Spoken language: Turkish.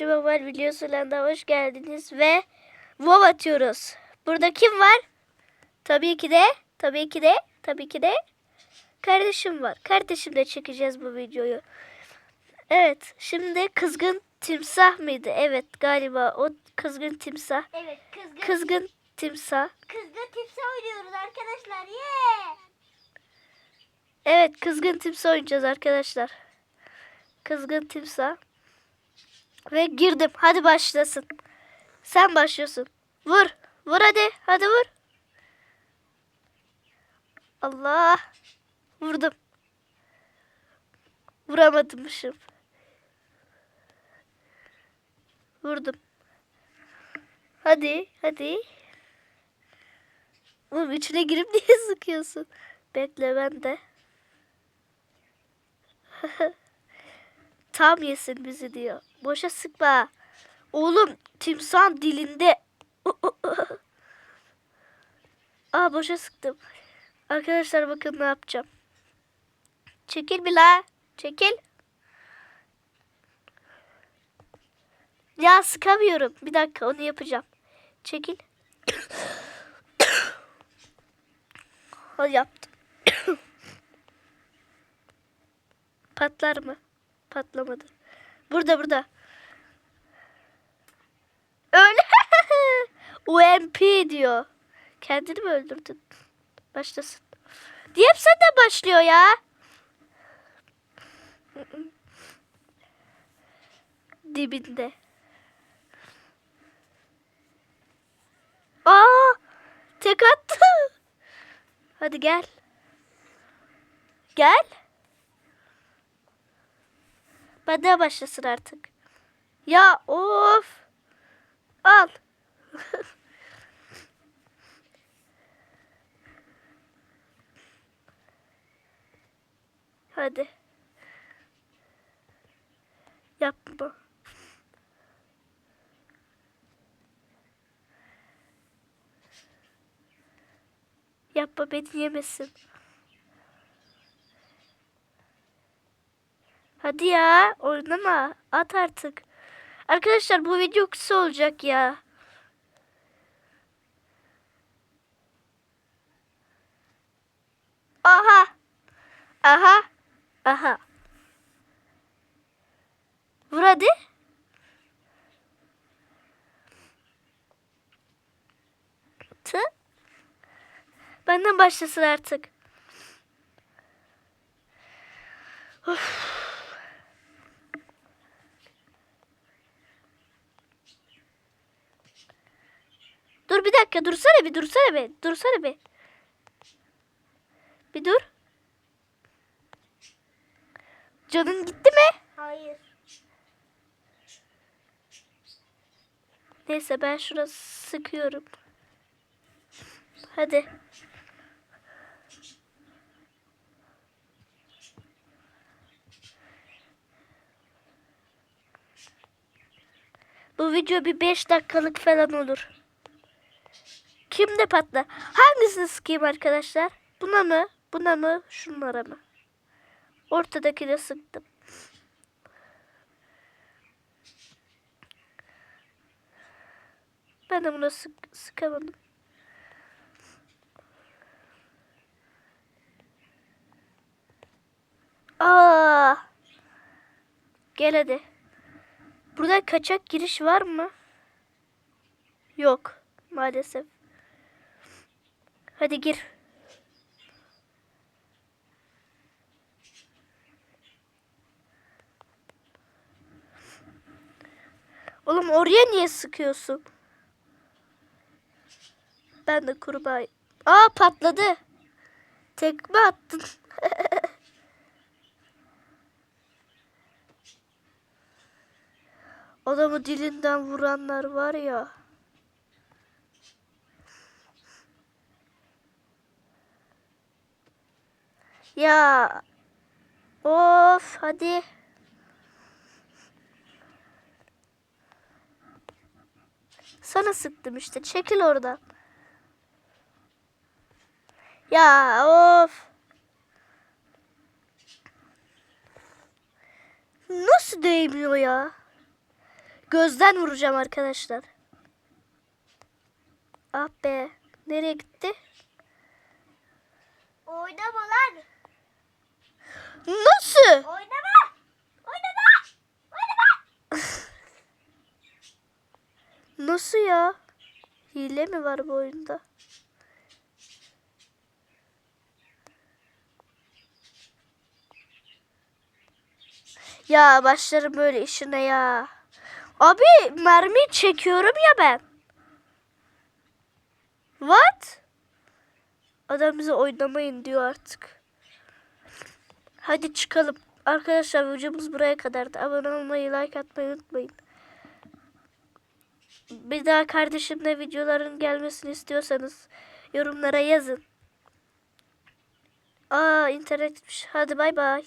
Mobile videosularına hoş geldiniz ve WoW atıyoruz. Burada kim var? Tabii ki de, tabii ki de, tabii ki de kardeşim var. Kardeşimle çekeceğiz bu videoyu. Evet, şimdi kızgın timsah mıydı? Evet, galiba o kızgın timsah. Evet kızgın Kızgın timsah. kızgın tipsi oynuyoruz arkadaşlar. Yeah. Evet, kızgın timsah oynayacağız arkadaşlar. Kızgın timsah. Ve girdim. Hadi başlasın. Sen başlıyorsun. Vur. Vur hadi. Hadi vur. Allah. Vurdum. Vuramamışım. Vurdum. Hadi. Hadi. Oğlum içine girip niye sıkıyorsun? Bekle ben de. Tam yesin bizi diyor. Boşa sıkma. Oğlum timsahın dilinde. Aa boşa sıktım. Arkadaşlar bakın ne yapacağım. Çekil bir la. Çekil. Ya sıkamıyorum. Bir dakika onu yapacağım. Çekil. Hadi yaptım. Patlar mı? Patlamadı. Burada burada. Öyle. UMP diyor. Kendini mi öldürdün? Başlasın. Diye hep senden başlıyor ya. Dibinde. Aa! Tek attı. Hadi gel. Gel. Benden başlasın artık. Ya of. Al. Hadi. Yapma. Yapma beni yemesin. Hadi ya oynama. At artık. Arkadaşlar bu video kısa olacak ya. Aha. Aha. Aha. Vur hadi. Tı. Benden başlasın artık. Dur bir dakika dursana bir dursana bir dursana bir. Bir dur. Canın gitti mi? Hayır. Neyse ben şuna sıkıyorum. Hadi. Bu video bir 5 dakikalık falan olur. Kimde patla? Hangisini sıkayım arkadaşlar? Buna mı? Buna mı? Şunlara mı? Ortadakine sıktım. Ben de buna sık sıkamadım. Aa! Gel hadi. Burada kaçak giriş var mı? Yok maalesef. Hadi gir. Oğlum oraya niye sıkıyorsun? Ben de kurbağa. Aa patladı. Tekme attın. Adamı dilinden vuranlar var ya. Ya. Of hadi. Sana sıktım işte. Çekil oradan. Ya of. Nasıl değmiyor ya? Gözden vuracağım arkadaşlar. Ah be. Nereye gitti? Oynama. Nasıl? Oynama. Oynama. Oynama. Nasıl ya? Hile mi var bu oyunda? Ya başlarım böyle işine ya. Abi mermi çekiyorum ya ben. What? Adam bize oynamayın diyor artık. Hadi çıkalım. Arkadaşlar videomuz buraya kadardı. Abone olmayı, like atmayı unutmayın. Bir daha kardeşimle videoların gelmesini istiyorsanız yorumlara yazın. Aa internet. Hadi bay bay.